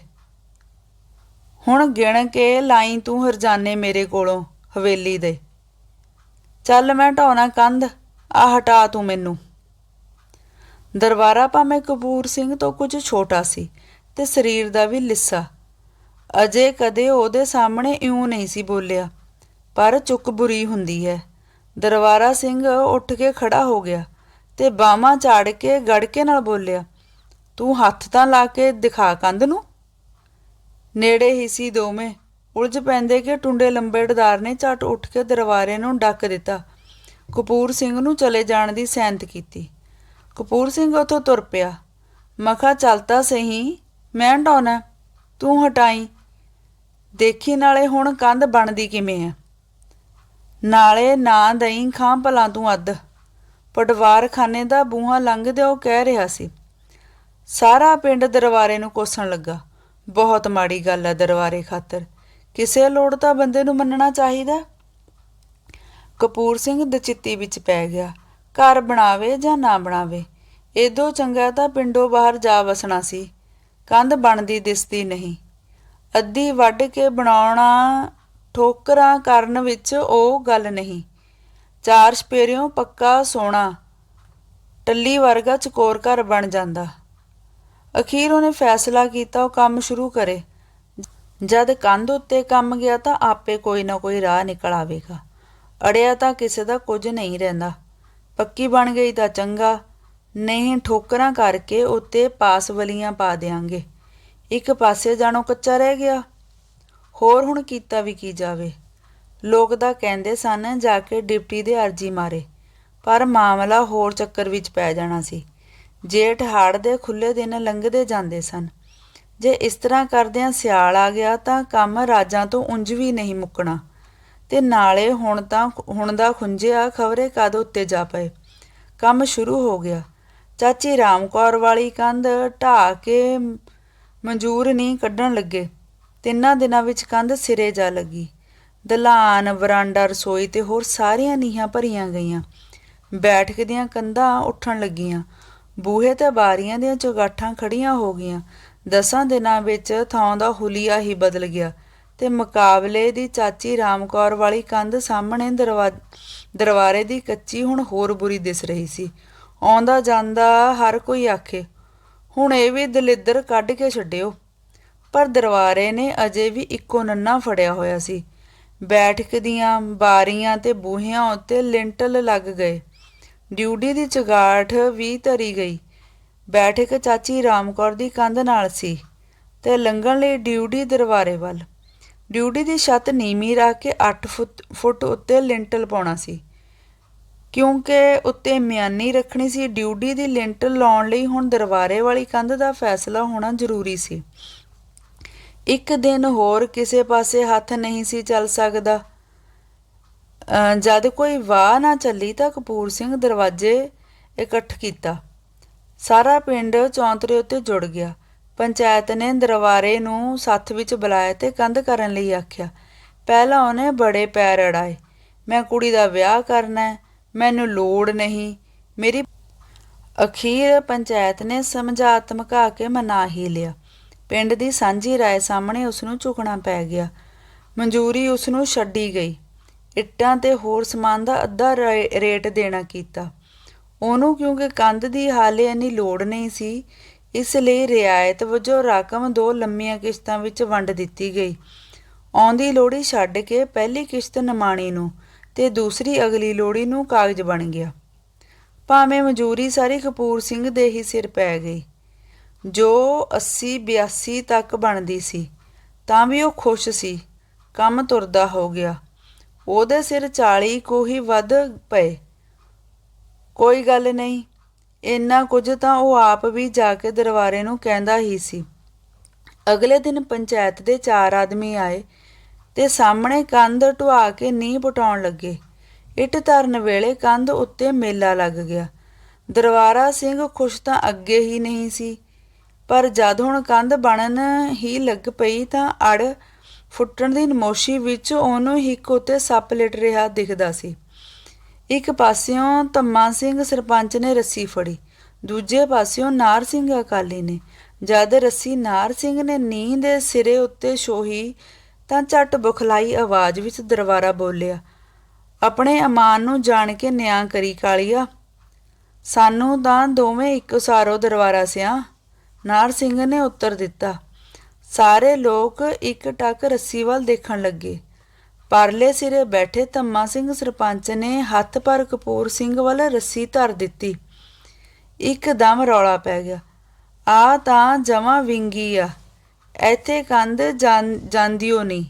ਹੁਣ ਗਿਣ ਕੇ ਲਾਈ ਤੂੰ ਹਰਜਾਨੇ ਮੇਰੇ ਕੋਲੋਂ ਹਵੇਲੀ ਦੇ। ਚੱਲ ਮੈਂ ਢਾਉਣਾ ਕੰਧ ਆ ਹਟਾ ਤੂੰ ਮੈਨੂੰ। ਦਰਬਾਰਾ ਭਾਵੇਂ ਕਪੂਰ ਸਿੰਘ ਤੋਂ ਕੁਝ ਛੋਟਾ ਸੀ ਤੇ ਸਰੀਰ ਦਾ ਵੀ ਲਿੱਸਾ। ਅਜੇ ਕਦੇ ਉਹਦੇ ਸਾਹਮਣੇ ਇਉਂ ਨਹੀਂ ਸੀ ਬੋਲਿਆ, ਪਰ ਚੁੱਕ ਬੁਰੀ ਹੁੰਦੀ ਹੈ। ਦਰਬਾਰਾ ਸਿੰਘ ਉੱਠ ਕੇ ਖੜਾ ਹੋ ਗਿਆ ਤੇ ਬਾਹਾਂ ਝਾੜ ਕੇ ਗੜਕੇ ਨਾਲ ਬੋਲਿਆ ਤੂੰ ਹੱਥ ਤਾਂ ਲਾ ਕੇ ਦਿਖਾ ਕੰਧ ਨੂੰ। ਨੇੜੇ ਹੀ ਸੀ ਦੋਵੇਂ। ਉਲਝ ਪੈਂਦੇ ਕਿ ਟੁੰਡੇ ਲੰਬੇ ਡਦਾਰ ਨੇ ਝਟ ਉੱਠ ਕੇ ਦਰਬਾਰੇ ਨੂੰ ਡੱਕ ਦਿੱਤਾ। ਕਪੂਰ ਸਿੰਘ ਨੂੰ ਚਲੇ ਜਾਣ ਦੀ ਸੈਂਤ ਕੀਤੀ। ਕਪੂਰ ਸਿੰਘ ਉਥੋਂ ਤੁਰ ਪਿਆ। ਮਖਾ ਚੱਲਤਾ ਸਹੀ। ਮੈਂ ਢਾਉਣਾ ਤੂੰ ਹਟਾਈ। ਦੇਖੀ ਨਾਲੇ ਹੁਣ ਕੰਧ ਬਣਦੀ ਕਿਵੇਂ ਹੈ ਨਾਲੇ ਨਾ ਦਈ ਖਾਂ ਭਲਾ ਤੂੰ ਅੱਧ। ਪਟਵਾਰ ਖਾਨੇ ਦਾ ਬੂਹਾ ਲੰਘਦੇ ਉਹ ਕਹਿ ਰਿਹਾ ਸੀ ਸਾਰਾ ਪਿੰਡ ਦਰਬਾਰੇ ਨੂੰ ਕੋਸਣ ਲੱਗਾ। ਬਹੁਤ ਮਾੜੀ ਗੱਲ ਹੈ ਦਰਬਾਰੇ ਖਾਤਰ। ਕਿਸੇ ਲੋੜ ਤਾਂ ਬੰਦੇ ਨੂੰ ਮੰਨਣਾ ਚਾਹੀਦਾ? ਕਪੂਰ ਸਿੰਘ ਦਚਿੱਤੀ ਵਿੱਚ ਪੈ ਗਿਆ। ਘਰ ਬਣਾਵੇ ਜਾਂ ਨਾ ਬਣਾਵੇ ਇਦੋਂ ਚੰਗਾ ਤਾਂ ਪਿੰਡੋਂ ਬਾਹਰ ਜਾ ਵਸਣਾ ਸੀ। ਕੰਧ ਬਣਦੀ ਦਿਸਦੀ ਨਹੀਂ। ਅੱਧੀ ਵੱਢ ਕੇ ਬਣਾਉਣਾ ਠੋਕਰਾਂ ਕਰਨ ਵਿੱਚ ਉਹ ਗੱਲ ਨਹੀਂ। ਚਾਰ ਸਪੇਰਿਓਂ ਪੱਕਾ ਸੋਨਾ, ਟੱਲੀ ਵਰਗਾ ਚਕੋਰ ਘਰ ਬਣ ਜਾਂਦਾ। ਅਖੀਰ ਉਹਨੇ ਫੈਸਲਾ ਕੀਤਾ, ਉਹ ਕੰਮ ਸ਼ੁਰੂ ਕਰੇ। ਜਦ ਕੰਧ ਉੱਤੇ ਕੰਮ ਗਿਆ ਤਾਂ ਆਪੇ ਕੋਈ ਨਾ ਕੋਈ ਰਾਹ ਨਿਕਲ ਆਵੇਗਾ। ਅੜਿਆ ਤਾਂ ਕਿਸੇ ਦਾ ਕੁਝ ਨਹੀਂ ਰਹਿੰਦਾ। ਪੱਕੀ ਬਣ ਗਈ ਤਾਂ ਚੰਗਾ। ਨਹੀਂ, ਠੋਕਰਾਂ ਕਰਕੇ ਉੱਤੇ ਪਾਸਵਲੀਆਂ ਪਾ ਦੇਾਂਗੇ ਇੱਕ ਪਾਸੇ ਜਾਣੋ ਕੱਚਾ ਰਹਿ ਗਿਆ। ਹੋਰ ਹੁਣ ਕੀਤਾ ਵੀ ਕੀ ਜਾਵੇ? ਲੋਕ ਤਾਂ ਕਹਿੰਦੇ ਸਨ, ਜਾ ਕੇ ਡਿਪਟੀ ਦੇ ਅਰਜੀ ਮਾਰੇ। ਪਰ ਮਾਮਲਾ ਹੋਰ ਚੱਕਰ ਵਿੱਚ ਪੈ ਜਾਣਾ ਸੀ। ਜੇਠ ਹਾੜ ਦੇ ਖੁੱਲੇ ਦਿਨ ਲੰਘਦੇ ਜਾਂਦੇ ਸਨ। ਜੇ ਇਸ ਤਰ੍ਹਾਂ ਕਰਦਿਆਂ ਸਿਆਲ ਆ ਗਿਆ ਤਾਂ ਕੰਮ ਰਾਜਾਂ ਤੋਂ ਉਂਝ ਵੀ ਨਹੀਂ ਮੁੱਕਣਾ। ਤੇ ਨਾਲੇ ਹੁਣ ਤਾਂ ਹੁਣ ਦਾ ਖੁੰਝਿਆ ਖਬਰੇ ਕਦ ਉੱਤੇ ਜਾ ਪਏ। ਕੰਮ ਸ਼ੁਰੂ ਹੋ ਗਿਆ। ਚਾਚੀ ਰਾਮ ਕੌਰ ਵਾਲੀ ਕੰਧ ਢਾਹ ਕੇ ਮਨਜ਼ੂਰ ਨਹੀਂ ਕੱਢਣ ਲੱਗੇ। ਤਿੰਨਾਂ ਦਿਨਾਂ ਵਿੱਚ ਕੰਧ ਸਿਰੇ ਜਾ ਲੱਗੀ। ਦਲਾਨ, ਵਰਾਂਡਾ, ਰਸੋਈ ਤੇ ਹੋਰ ਸਾਰੀਆਂ ਨੀਹਾਂ ਭਰੀਆਂ ਗਈਆਂ। ਬੈਠਕ ਦੀਆਂ ਕੰਧਾਂ ਉੱਠਣ ਲੱਗੀਆਂ। ਬੂਹੇ ਤੇ ਬਾਰੀਆਂ ਦੀਆਂ ਚੁਗਾਠਾਂ ਖੜੀਆਂ ਹੋ ਗਈਆਂ। ਦਸਾਂ ਦਿਨਾਂ ਵਿੱਚ ਥਾਂ ਦਾ ਹੁਲੀਆ ਹੀ ਬਦਲ ਗਿਆ ਤੇ ਮੁਕਾਬਲੇ ਦੀ ਚਾਚੀ ਰਾਮਕੌਰ ਵਾਲੀ ਕੰਧ ਸਾਹਮਣੇ ਦਰਵਾ ਦਰਬਾਰੇ ਦੀ ਕੱਚੀ ਹੁਣ ਹੋਰ ਬੁਰੀ ਦਿਸ ਰਹੀ ਸੀ। ਆਉਂਦਾ ਜਾਂਦਾ ਹਰ ਕੋਈ ਆਖੇ, ਹੁਣ ਇਹ ਵੀ ਦਲਿੱਦਰ ਕੱਢ ਕੇ ਛੱਡਿਓ। ਪਰ ਦਰਬਾਰੇ ਨੇ ਅਜੇ ਵੀ ਇੱਕੋ ਨੰਨਾ ਫੜਿਆ ਹੋਇਆ ਸੀ। ਬੈਠਕ ਦੀਆਂ ਬਾਰੀਆਂ ਤੇ ਬੂਹਿਆਂ ਉੱਤੇ ਲਿੰਟਲ ਲੱਗ ਗਏ। ਡਿਊਟੀ ਦੀ ਚਗਾਠ ਵੀ ਧਰੀ ਗਈ। ਬੈਠਕ ਚਾਚੀ ਰਾਮਕੌਰ ਦੀ ਕੰਧ ਨਾਲ ਸੀ ਤੇ ਲੰਘਣ ਲਈ ਡਿਊਟੀ ਦਰਬਾਰੇ ਵੱਲ। ਡਿਊਟੀ ਦੀ ਛੱਤ ਨੀਵੀਂ ਰੱਖ ਕੇ 8 ਫੁੱਟ ਫੁੱਟ ਉੱਤੇ ਲਿੰਟਲ ਪਾਉਣਾ ਸੀ। ਕਿਉਂਕਿ ਉੱਤੇ ਮਿਆਨੀ ਰੱਖਣੀ ਸੀ, ਡਿਊਟੀ ਦੀ ਲਿੰਟ ਲਾਉਣ ਲਈ ਹੁਣ ਦਰਬਾਰੇ ਵਾਲੀ ਕੰਧ ਦਾ ਫੈਸਲਾ ਹੋਣਾ ਜ਼ਰੂਰੀ ਸੀ। ਇੱਕ ਦਿਨ ਹੋਰ ਕਿਸੇ ਪਾਸੇ ਹੱਥ ਨਹੀਂ ਸੀ ਚੱਲ ਸਕਦਾ। ਜਦ ਕੋਈ ਵਾਹ ਨਾ ਚੱਲੀ ਤਾਂ ਕਪੂਰ ਸਿੰਘ ਦਰਵਾਜ਼ੇ ਇਕੱਠ ਕੀਤਾ। ਸਾਰਾ ਪਿੰਡ ਚੌਂਤਰੇ ਉੱਤੇ ਜੁੜ ਗਿਆ। ਪੰਚਾਇਤ ਨੇ ਦਰਬਾਰੇ ਨੂੰ ਸੱਥ ਵਿੱਚ ਬੁਲਾਇਆ ਤੇ ਕੰਧ ਕਰਨ ਲਈ ਆਖਿਆ, ਪਹਿਲਾਂ ਉਹਨੇ ਬੜੇ ਪੈਰ ਅੜਾਏ। ਮੈਂ ਕੁੜੀ ਦਾ ਵਿਆਹ ਕਰਨਾ ਹੈ, ਮੈਨੂੰ ਲੋੜ ਨਹੀਂ। ਮੇਰੀ ਅਖੀਰ ਪੰਚਾਇਤ ਨੇ ਸਮਝਾ ਧਮਕਾ ਕੇ ਮਨਾ ਹੀ ਲਿਆ। ਪਿੰਡ ਦੀ ਸਾਂਝੀ ਰਾਏ ਸਾਹਮਣੇ ਉਸ ਨੂੰ ਝੁਕਣਾ ਪੈ ਗਿਆ। ਮਨਜ਼ੂਰੀ ਉਸ ਨੂੰ ਛੱਡੀ ਗਈ। ਇੱਟਾਂ ਤੇ ਹੋਰ ਸਮਾਨ ਦਾ ਅੱਧਾ ਰੇਟ ਦੇਣਾ ਕੀਤਾ। ਉਹਨੂੰ ਕਿਉਂਕਿ ਕੰਧ ਦੀ ਹਾਲੇ ਇੰਨੀ ਲੋੜ ਨਹੀਂ ਸੀ, ਇਸ ਲਈ ਰਿਆਇਤ ਵਜੋਂ ਰਕਮ ਦੋ ਲੰਮੀਆਂ ਕਿਸ਼ਤਾਂ ਵਿੱਚ ਵੰਡ ਦਿੱਤੀ ਗਈ। ਆਉਂਦੀ ਲੋੜੀ ਛੱਡ ਕੇ ਪਹਿਲੀ ਕਿਸ਼ਤ ਨਿਮਾਣੀ ਨੂੰ ਤੇ ਦੂਸਰੀ ਅਗਲੀ ਲੋੜੀ ਨੂੰ ਕਾਗਜ਼ ਬਣ ਗਿਆ। ਭਾਵੇਂ ਮਜੂਰੀ ਸਾਰੀ ਕਪੂਰ ਸਿੰਘ ਦੇ ਹੀ ਸਿਰ ਪੈ ਗਈ। ਜੋ 80 82 ਤੱਕ ਬਣਦੀ ਸੀ, ਤਾਂ ਵੀ ਉਹ ਖੁਸ਼ ਸੀ, ਕੰਮ ਤੁਰਦਾ ਹੋ ਗਿਆ। ਉਹਦੇ ਸਿਰ 40 ਕੋ ਹੀ ਵੱਧ ਪਏ। ਕੋਈ ਗੱਲ ਨਹੀਂ, ਇੰਨਾ ਕੁਝ ਤਾਂ ਉਹ ਆਪ ਵੀ ਜਾ ਕੇ ਦਰਬਾਰੇ ਨੂੰ ਕਹਿੰਦਾ ਹੀ ਸੀ। ਅਗਲੇ ਦਿਨ ਪੰਚਾਇਤ ਦੇ ਚਾਰ ਆਦਮੀ ਆਏ ਤੇ ਸਾਹਮਣੇ ਕੰਧ ਢਵਾ ਕੇ ਨੀਂਹ ਪਟਾਉਣ ਲੱਗੇ। ਇੱਟ ਧਰਨ ਵੇਲੇ ਕੰਧ ਉੱਤੇ ਮੇਲਾ ਲੱਗ ਗਿਆ। ਦਰਬਾਰਾ ਸਿੰਘ ਖੁਸ਼ ਤਾਂ ਅੱਗੇ ਹੀ ਨਹੀਂ ਸੀ, ਪਰ ਜਦ ਹੁਣ ਕੰਧ ਬਣਨ ਹੀ ਲੱਗ ਪਈ ਤਾਂ ਅੜ ਫੁੱਟਣ ਦੀ ਨਮੋਸ਼ੀ ਵਿੱਚ ਉਹਨੂੰ ਹਿੱਕ ਉੱਤੇ ਸੱਪ ਲਿਟ ਰਿਹਾ ਦਿਖਦਾ ਸੀ। ਇੱਕ ਪਾਸਿਓਂ ਧੰਮਾ ਸਿੰਘ ਸਰਪੰਚ ਨੇ ਰੱਸੀ ਫੜੀ। ਦੂਜੇ ਪਾਸਿਓਂ ਨਾਰ ਸਿੰਘ ਅਕਾਲੀ ਨੇ। ਜਦ ਰੱਸੀ ਨਾਰ ਸਿੰਘ ਨੇ ਨੀਂਹ ਦੇ ਸਿਰੇ ਉੱਤੇ ਛੋਹੀ ਤਾਂ ਝੱਟ ਬੁਖਲਾਈ ਆਵਾਜ਼ ਵਿੱਚ ਦਰਬਾਰਾ ਬੋਲਿਆ, ਆਪਣੇ ਅਮਾਨ ਨੂੰ ਜਾਣ ਕੇ ਨਿਆਂ ਕਰੀ ਕਾਲੀਆ। ਸਾਨੂੰ ਤਾਂ ਦੋਵੇਂ ਇੱਕੋ ਸਾਰੋ ਦਰਬਾਰਾ ਸਿਆ। ਨਾਰ ਸਿੰਘ ਨੇ ਉੱਤਰ ਦਿੱਤਾ ਸਾਰੇ ਲੋਕ ਇੱਕ ਟੱਕ ਰੱਸੀ ਵੱਲ ਦੇਖਣ ਲੱਗੇ। ਪਰਲੇ ਸਿਰੇ ਬੈਠੇ ਧੰਮਾ ਸਿੰਘ ਸਰਪੰਚ ਨੇ ਹੱਥ ਪਰ ਕਪੂਰ ਸਿੰਘ ਵੱਲ ਰੱਸੀ ਧਰ ਦਿੱਤੀ। ਇੱਕਦਮ ਰੌਲਾ ਪੈ ਗਿਆ। ਆ ਤਾਂ ਜਮਾ ਵਿੰਗੀ ਆ। ਇੱਥੇ ਕੰਧ ਜਾਂ- ਜਾਂਦੀਓ ਨਹੀਂ।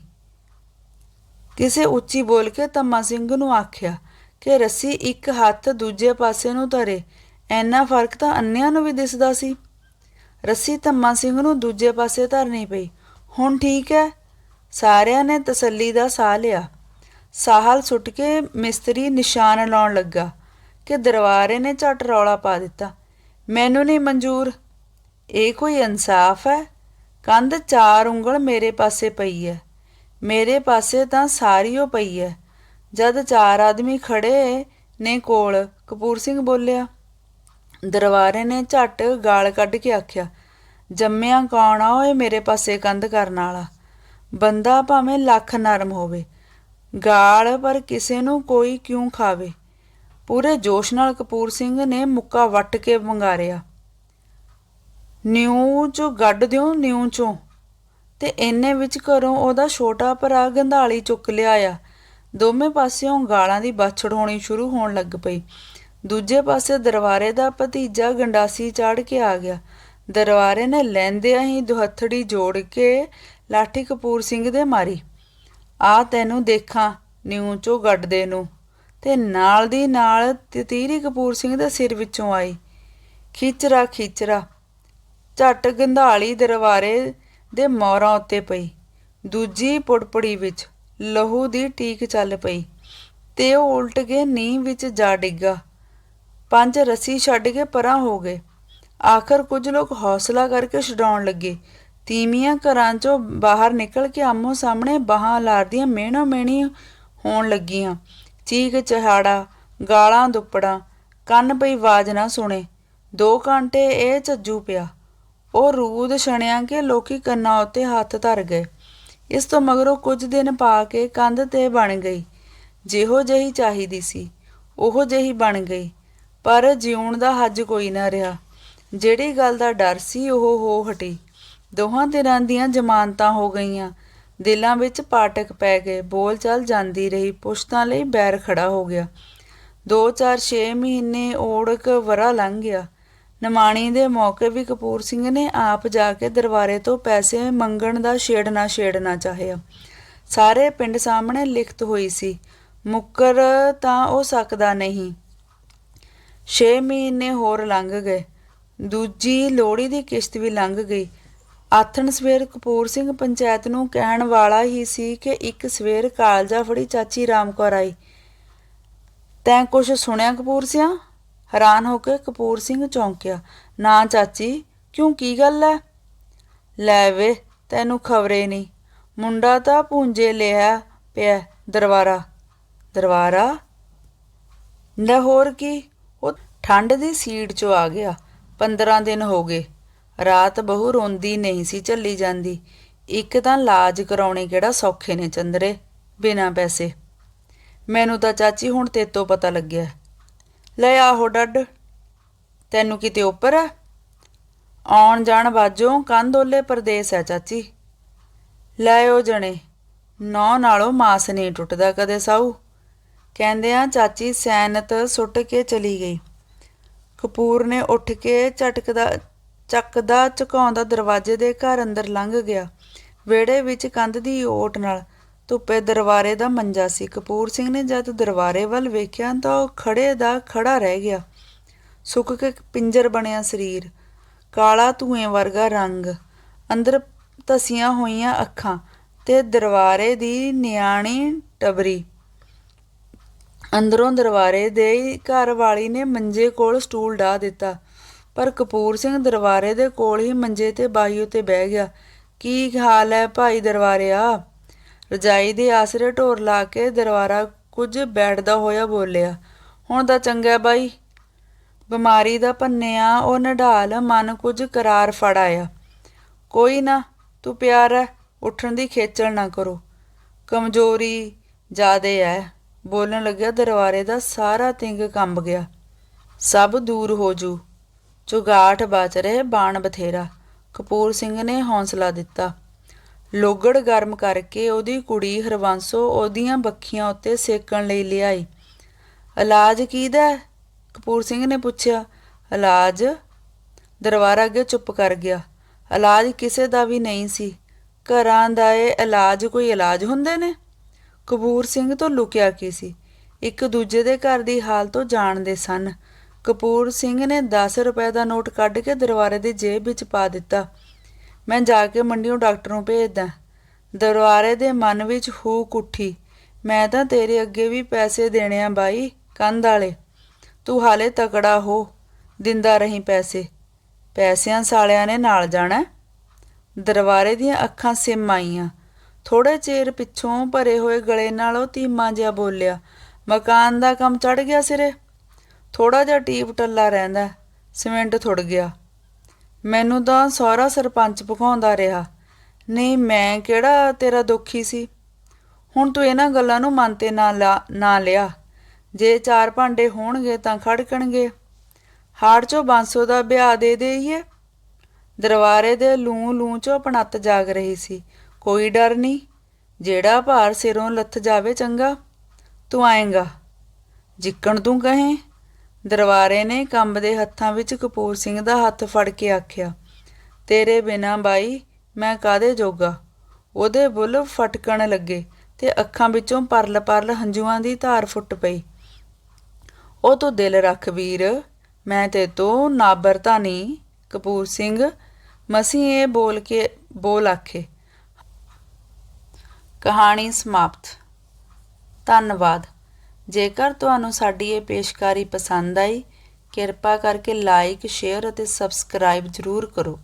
ਕਿਸੇ ਉੱਚੀ ਬੋਲ ਕੇ ਧੰਮਾ ਸਿੰਘ ਨੂੰ ਆਖਿਆ ਕਿ ਰੱਸੀ ਇੱਕ ਹੱਥ ਦੂਜੇ ਪਾਸੇ ਨੂੰ ਧਰੇ। ਐਨਾ ਫ਼ਰਕ ਤਾਂ ਅੰਨਿਆਂ ਨੂੰ ਵੀ ਦਿਸਦਾ ਸੀ। ਰੱਸੀ ਧੰਮਾ ਸਿੰਘ ਨੂੰ ਦੂਜੇ ਪਾਸੇ ਧਰਨੀ ਪਈ। ਹੁਣ ਠੀਕ ਹੈ। ਸਾਰਿਆਂ ਨੇ ਤਸੱਲੀ ਦਾ ਸਾਹ ਲਿਆ। ਸਾਹਲ ਸੁੱਟ ਕੇ ਮਿਸਤਰੀ ਨਿਸ਼ਾਨ ਲਾਉਣ ਲੱਗਾ ਕਿ ਦਰਬਾਰੇ ਨੇ ਝਟ ਰੌਲਾ ਪਾ ਦਿੱਤਾ। ਮੈਨੂੰ ਨਹੀਂ ਮਨਜ਼ੂਰ। ਇਹ ਕੋਈ ਇਨਸਾਫ ਹੈ? ਕੰਧ ਚਾਰ ਉਂਗਲ ਮੇਰੇ ਪਾਸੇ ਪਈ ਹੈ। ਮੇਰੇ ਪਾਸੇ ਤਾਂ ਸਾਰੀ ਉਹ ਪਈ ਹੈ। ਜਦ ਚਾਰ ਆਦਮੀ ਖੜੇ ਨੇ ਕੋਲ, ਕਪੂਰ ਸਿੰਘ ਬੋਲਿਆ ਦਰਬਾਰੇ ਨੇ ਝੱਟ ਗਾਲ ਕੱਢ ਕੇ ਆਖਿਆ, ਜੰਮਿਆ ਕੌਣ ਆ ਓਏ ਮੇਰੇ ਪਾਸੇ ਕੰਧ ਕਰਨ ਵਾਲਾ? ਬੰਦਾ ਭਾਵੇਂ ਲੱਖ ਨਰਮ ਹੋਵੇ, ਗਾਲ ਪਰ ਕਿਸੇ ਨੂੰ ਕੋਈ ਕਿਉਂ ਖਾਵੇ? ਪੂਰੇ ਜੋਸ਼ ਨਾਲ ਕਪੂਰ ਸਿੰਘ ਨੇ ਮੁੱਕਾ ਵੱਟ ਕੇ ਵੰਗਾਰਿਆ। ਨਿਊ ਚੋਂ ਗੱਡ ਦਿਓ, ਨਿਊ ਚੋਂ। ਤੇ ਇੰਨੇ ਵਿੱਚ ਘਰੋਂ ਉਹਦਾ ਛੋਟਾ ਭਰਾ ਗੰਧਾਲੀ ਚੁੱਕ ਲਿਆਇਆ। ਦੋਵੇਂ ਪਾਸਿਓਂ ਗਾਲਾਂ ਦੀ ਬਾਛੜ ਹੋਣੀ ਸ਼ੁਰੂ ਹੋਣ ਲੱਗ ਪਈ। ਦੂਜੇ ਪਾਸੇ ਦਰਬਾਰੇ ਦਾ ਭਤੀਜਾ ਗੰਡਾਸੀ ਚਾੜ ਕੇ ਆ ਗਿਆ। ਦਰਬਾਰੇ ਨੇ ਲੈਂਦਿਆਂ ਹੀ ਦੁਹੱਥੜੀ ਜੋੜ ਕੇ ਲਾਠੀ ਕਪੂਰ ਸਿੰਘ ਦੇ ਮਾਰੀ। ਆ ਤੈਨੂੰ ਦੇਖਾਂ, ਨਿਊ ਚੋਂ ਗੱਡਦੇ ਨੂੰ ਤੇ ਨਾਲ ਦੀ ਨਾਲ ਤਤੀਰੀ ਕਪੂਰ ਸਿੰਘ ਦੇ ਸਿਰ ਵਿੱਚੋਂ ਆਈ। ਖਿਚਰਾ ਖਿਚਰਾ। ਝੱਟ ਗੰਧਾਲੀ ਦਰਬਾਰੇ ਦੇ ਮੋਰਾਂ ਉੱਤੇ ਪਈ। ਦੂਜੀ ਪੁੜਪੜੀ ਵਿੱਚ ਲਹੂ ਦੀ ਟੀਕ ਚੱਲ ਪਈ। ਤੇ ਉਹ ਉਲਟ ਕੇ ਨੀਂਹ ਵਿੱਚ ਜਾ ਡਿੱਗਾ। ਪੰਜ ਰੱਸੀ ਛੱਡ ਕੇ ਪਰਾਂ ਹੋ ਗਏ। ਆਖਰ ਕੁਝ ਲੋਕ ਹੌਸਲਾ ਕਰਕੇ ਛਡਾਉਣ ਲੱਗੇ। ਤੀਮੀਆਂ ਘਰਾਂ ਚੋਂ ਬਾਹਰ ਨਿਕਲ ਕੇ ਆਮੋ ਸਾਹਮਣੇ ਬਾਹਾਂ ਲਾਰਦੀਆਂ ਮਿਹਣੋ ਮਿਹਣੀ ਹੋਣ ਲੱਗੀਆਂ। ਚੀਕ ਚਹਾੜਾ, ਗਾਲਾਂ ਦੁੱਪੜਾਂ, ਕੰਨ ਪਈ ਆਵਾਜ਼ ਨਾ ਸੁਣੇ। ਦੋ ਘੰਟੇ ਇਹ ਝੱਜੂ ਪਿਆ। ਉਹ ਰੂਦ ਛਣਿਆ ਕਿ ਲੋਕੀ ਕੰਨਾਂ ਉੱਤੇ ਹੱਥ ਧਰ ਗਏ। ਇਸ ਤੋਂ ਮਗਰੋਂ ਕੁਝ ਦਿਨ ਪਾ ਕੇ ਕੰਧ ਤੇ ਬਣ ਗਈ। ਜਿਹੋ ਜਿਹੀ ਚਾਹੀਦੀ ਸੀ, ਉਹ ਜਿਹੀ ਬਣ ਗਈ। ਪਰ ਜਿਉਣ ਦਾ ਹੱਜ ਕੋਈ ਨਾ ਰਿਹਾ। ਜਿਹੜੀ ਗੱਲ ਦਾ ਡਰ ਸੀ, ਉਹ ਹੋ ਹਟੀ। ਦੋਹਾਂ ਧਿਰਾਂ ਦੀਆਂ ਜ਼ਮਾਨਤਾਂ ਹੋ ਗਈਆਂ। ਦਿਲਾਂ ਵਿੱਚ ਪਾਟਕ ਪੈ ਗਏ। ਬੋਲ ਚੱਲ ਜਾਂਦੀ ਰਹੀ। ਪੁਸ਼ਤਾਂ ਲਈ ਬੈਰ ਖੜਾ ਹੋ ਗਿਆ। 2-4-6 ਮਹੀਨੇ ਓੜਕ ਵਰਾ ਲੰਘ ਗਿਆ। ਨਿਮਾਣੀ ਦੇ ਮੌਕੇ ਵੀ ਕਪੂਰ ਸਿੰਘ ਨੇ ਆਪ ਜਾ ਕੇ ਦਰਬਾਰੇ ਤੋਂ ਪੈਸੇ ਮੰਗਣ ਦਾ ਛੇੜਨਾ ਛੇੜਨਾ ਚਾਹਿਆ। ਸਾਰੇ ਪਿੰਡ ਸਾਹਮਣੇ ਲਿਖਤ ਹੋਈ ਸੀ, ਮੁੱਕਰ ਤਾਂ ਉਹ ਸਕਦਾ ਨਹੀਂ। 6 ਮਹੀਨੇ ਹੋਰ ਲੰਘ ਗਏ। ਦੂਜੀ ਲੋਹੜੀ ਦੀ ਕਿਸ਼ਤ ਵੀ ਲੰਘ ਗਈ। ਆਥਣ ਸਵੇਰ ਕਪੂਰ ਸਿੰਘ ਪੰਚਾਇਤ ਨੂੰ ਕਹਿਣ ਵਾਲਾ ਹੀ ਸੀ ਕਿ ਇੱਕ ਸਵੇਰ ਕਾਲਜਾ ਫੜੀ ਚਾਚੀ ਰਾਮ ਕੌਰ ਆਈ। ਤੈਂ ਕੁਛ ਸੁਣਿਆ ਕਪੂਰ ਸਿਆ? ਹੈਰਾਨ ਹੋ ਕੇ ਕਪੂਰ ਸਿੰਘ ਚੌਂਕਿਆ। ਨਾ ਚਾਚੀ, ਕਿਉਂ ਕੀ ਗੱਲ ਐ? ਲੈ ਵੇ, ਤੈਨੂੰ ਖਬਰੇ ਨਹੀਂ ਮੁੰਡਾ ਤਾਂ ਪੂੰਜੇ ਲਿਆ ਪਿਆ ਦਰਬਾਰਾ ਦਰਬਾਰਾ ਨਾ ਹੋਰ ਕੀ? ਠੰਡ ਦੀ ਸੀਟ 'ਚੋਂ ਆ ਗਿਆ। 15 ਦਿਨ ਹੋ ਗਏ। ਰਾਤ ਬਹੂ ਰੋਂਦੀ ਨਹੀਂ ਸੀ ਝੱਲੀ ਜਾਂਦੀ। ਇੱਕ ਤਾਂ ਲਾਜ ਕਰਾਉਣੇ ਕਿਹੜਾ ਸੌਖੇ ਨੇ ਚੰਦਰੇ, ਬਿਨਾਂ ਪੈਸੇ। ਮੈਨੂੰ ਤਾਂ ਚਾਚੀ ਹੁਣ ਤੇਤੋਂ ਪਤਾ ਲੱਗਿਆ। ਲੈ ਆਹੋ ਡੱਡ, ਤੈਨੂੰ ਕਿਤੇ ਉੱਪਰ ਹੈ ਆਉਣ ਜਾਣ ਬਾਜੋਂ ਕੰਦੋਲੇ ਪਰਦੇਸ ਹੈ ਚਾਚੀ। ਲੈ ਉਹ ਜਣੇ, ਨੌ ਨਾਲੋਂ ਮਾਸ ਨਹੀਂ ਟੁੱਟਦਾ ਕਦੇ ਸਾਊ। ਕਹਿੰਦੇ ਆ ਚਾਚੀ ਸੈਨਤ ਸੁੱਟ ਕੇ ਚਲੀ ਗਈ। ਕਪੂਰ ਨੇ ਉੱਠ ਕੇ ਝਟਕਦਾ, ਚੱਕਦਾ, ਝੁਕਾਉਂਦਾ ਦਰਵਾਜ਼ੇ ਦੇ ਘਰ ਅੰਦਰ ਲੰਘ ਗਿਆ। ਵਿਹੜੇ ਵਿੱਚ ਕੰਧ ਦੀ ਓਟ ਨਾਲ ਧੁੱਪੇ ਦਰਬਾਰੇ ਦਾ ਮੰਜਾ ਸੀ। ਕਪੂਰ ਸਿੰਘ ਨੇ ਜਦ ਦਰਬਾਰੇ ਵੱਲ ਵੇਖਿਆ ਤਾਂ ਉਹ ਖੜੇ ਦਾ ਖੜਾ ਰਹਿ ਗਿਆ। ਸੁੱਕ ਕੇ ਪਿੰਜਰ ਬਣਿਆ ਸਰੀਰ। ਕਾਲਾ ਧੂਏ ਵਰਗਾ ਰੰਗ। ਅੰਦਰ ਧਸੀਆਂ ਹੋਈਆਂ ਅੱਖਾਂ ਤੇ ਦਰਬਾਰੇ ਦੀ ਨਿਆਣੀ ਟਬਰੀ। ਅੰਦਰੋਂ ਦਰਬਾਰੇ ਦੇ ਘਰ ਵਾਲੀ ਨੇ ਮੰਜੇ ਕੋਲ ਸਟੂਲ ਢਾ ਦਿੱਤਾ। ਪਰ ਕਪੂਰ ਸਿੰਘ ਦਰਬਾਰੇ ਦੇ ਕੋਲ ਹੀ ਮੰਜੇ ਤੇ ਬਾਈ ਉਤੇ ਬਹਿ ਗਿਆ। ਕੀ ਹਾਲ ਹੈ ਭਾਈ ਦਰਬਾਰਿਆ? ਰਜਾਈ ਦੇ ਆਸਰੇ ਢੋਰ ਲਾ ਕੇ ਦਰਬਾਰਾ ਕੁਝ ਬੈਠਦਾ ਹੋਇਆ ਬੋਲਿਆ, ਹੁਣ ਤਾਂ ਚੰਗਾ ਬਾਈ। ਬਿਮਾਰੀ ਦਾ ਭੰਨਿਆ ਉਹ ਨਢਾਲ ਮਨ ਕੁਝ ਕਰਾਰ ਫੜ ਆਇਆ ਕੋਈ ਨਾ, ਤੂੰ ਪਿਆਰ ਹੈ, ਉੱਠਣ ਦੀ ਖੇਚਲ ਨਾ ਕਰੋ। ਕਮਜ਼ੋਰੀ ਜ਼ਿਆਦੇ ਹੈ। ਬੋਲਣ ਲੱਗਿਆ, ਦਰਬਾਰੇ ਦਾ ਸਾਰਾ ਤਿੰਗ ਕੰਬ ਗਿਆ। ਸਭ ਦੂਰ ਹੋ ਜੂ। ਚੁਗਾਠ ਬਚ ਰਹੇ ਬਾਣ ਬਥੇਰਾ। ਕਪੂਰ ਸਿੰਘ ਨੇ ਹੌਸਲਾ ਦਿੱਤਾ। ਲੋਗੜ ਗਰਮ ਕਰਕੇ ਉਹਦੀ ਕੁੜੀ ਹਰਵੰਸੋ ਉਹਦੀਆਂ ਬੱਖੀਆਂ ਉੱਤੇ ਸੇਕਣ ਲਈ ਲਿਆਈ। ਇਲਾਜ ਕਿਹਦਾ ਕਪੂਰ ਸਿੰਘ ਨੇ ਪੁੱਛਿਆ। ਇਲਾਜ? ਦਰਬਾਰਾ ਅੱਗੇ ਚੁੱਪ ਕਰ ਗਿਆ। ਇਲਾਜ ਕਿਸੇ ਦਾ ਵੀ ਨਹੀਂ ਸੀ। ਘਰਾਂ ਦਾ ਇਹ ਇਲਾਜ ਕੋਈ ਇਲਾਜ ਹੁੰਦੇ ਨੇ? ਕਪੂਰ ਸਿੰਘ ਤੋਂ ਲੁਕਿਆ ਕੀ ਸੀ? ਇੱਕ ਦੂਜੇ ਦੇ ਘਰ ਦੀ ਹਾਲ ਤੋਂ ਜਾਣਦੇ ਸਨ। ਕਪੂਰ ਸਿੰਘ ਨੇ 10 ਰੁਪਏ ਦਾ ਨੋਟ ਕੱਢ ਕੇ ਦਰਬਾਰੇ ਦੀ ਜੇਬ ਵਿੱਚ ਪਾ ਦਿੱਤਾ। ਮੈਂ ਜਾ ਕੇ ਮੰਡੀੋਂ ਡਾਕਟਰ ਨੂੰ ਭੇਜਦਾ। ਦਰਬਾਰੇ ਦੇ ਮਨ ਵਿੱਚ ਹੂਕ ਉੱਠੀ। ਮੈਂ ਤਾਂ ਤੇਰੇ ਅੱਗੇ ਵੀ ਪੈਸੇ ਦੇਣੇ ਆ ਬਾਈ, ਕੰਧ ਵਾਲੇ। ਤੂੰ ਹਾਲੇ ਤਕੜਾ ਹੋ, ਦਿੰਦਾ ਰਹੀਂ ਪੈਸੇ। ਪੈਸਿਆਂ ਸਾਲਿਆਂ ਨੇ ਨਾਲ ਜਾਣਾ। ਹੈ। ਦਰਬਾਰੇ ਦੀਆਂ ਅੱਖਾਂ ਸਿਮ ਆਈਆਂ। ਥੋੜੇ ਚਿਰ ਪਿੱਛੋਂ ਭਰੇ ਹੋਏ ਗਲੇ ਨਾਲ ਉਹ ਧੀਮਾ ਜਿਹਾ ਬੋਲਿਆ, ਮਕਾਨ ਦਾ ਕੰਮ ਚੜ ਗਿਆ ਸਿਰੇ। ਥੋੜਾ ਜਿਹਾ ਟੀਪ ਟੱਲਾ ਰਹਿੰਦਾ, ਸਿਮੈਂਟ ਥੁੜ ਗਿਆ। ਮੈਨੂੰ ਤਾਂ ਸਹੁਰਾ ਸਰਪੰਚ ਭਖਾਉਂਦਾ ਰਿਹਾ, ਨਹੀਂ, ਮੈਂ ਕਿਹੜਾ ਤੇਰਾ ਦੁਖੀ ਸੀ? ਹੁਣ ਤੂੰ ਇਹਨਾਂ ਗੱਲਾਂ ਨੂੰ ਮਨ ਤੇ ਨਾ ਲਾ, ਨਾ ਲਿਆ। ਜੇ ਚਾਰ ਭਾਂਡੇ ਹੋਣਗੇ ਤਾਂ ਖੜਕਣਗੇ। ਹਾੜ ਚੋਂ ਬਾਂਸੋ ਦਾ ਵਿਆਹ ਦੇ ਦੇਈਏ। ਦਰਬਾਰੇ ਦੇ ਲੂੰ ਲੂੰ ਚੋਂ ਪਣਤ ਜਾਗ ਰਹੀ ਸੀ। ਕੋਈ ਡਰ ਨਹੀਂ। ਜਿਹੜਾ ਭਾਰ ਸਿਰੋਂ ਲੱਥ ਜਾਵੇ ਚੰਗਾ, ਤੂੰ ਆਏਗਾ। ਜਿੱਕਣ ਤੂੰ ਕਹੇ, ਦਰਬਾਰੇ ਨੇ ਕੰਬਦੇ ਹੱਥਾਂ ਵਿੱਚ ਕਪੂਰ ਸਿੰਘ ਦਾ ਹੱਥ ਫੜ ਕੇ ਆਖਿਆ, ਤੇਰੇ ਬਿਨਾ ਬਾਈ ਮੈਂ ਕਾਦੇ ਜੋਗਾ? ਉਹਦੇ ਬੁੱਲ ਫਟਕਣ ਲੱਗੇ ਤੇ ਅੱਖਾਂ ਵਿੱਚੋਂ ਪਰਲ ਪਰਲ ਹੰਝੂਆਂ ਦੀ ਧਾਰ ਫੁੱਟ ਪਈ। ਉਹ ਤੂੰ ਦਿਲ ਰੱਖ ਵੀਰ, ਮੈਂ ਤੇ ਤੋਂ ਨਾਬਰਤਾ ਨਹੀਂ ਕਪੂਰ ਸਿੰਘ ਮਸੀਂ ਇਹ ਬੋਲ ਕੇ ਬੋਲ ਆਖੇ ਕਹਾਣੀ ਸਮਾਪਤ। ਧੰਨਵਾਦ। ਜੇਕਰ ਤੁਹਾਨੂੰ ਸਾਡੀ ਇਹ ਪੇਸ਼ਕਾਰੀ ਪਸੰਦ ਆਈ, ਕਿਰਪਾ ਕਰਕੇ ਲਾਈਕ ਸ਼ੇਅਰ ਅਤੇ ਸਬਸਕ੍ਰਾਈਬ ਜ਼ਰੂਰ ਕਰੋ।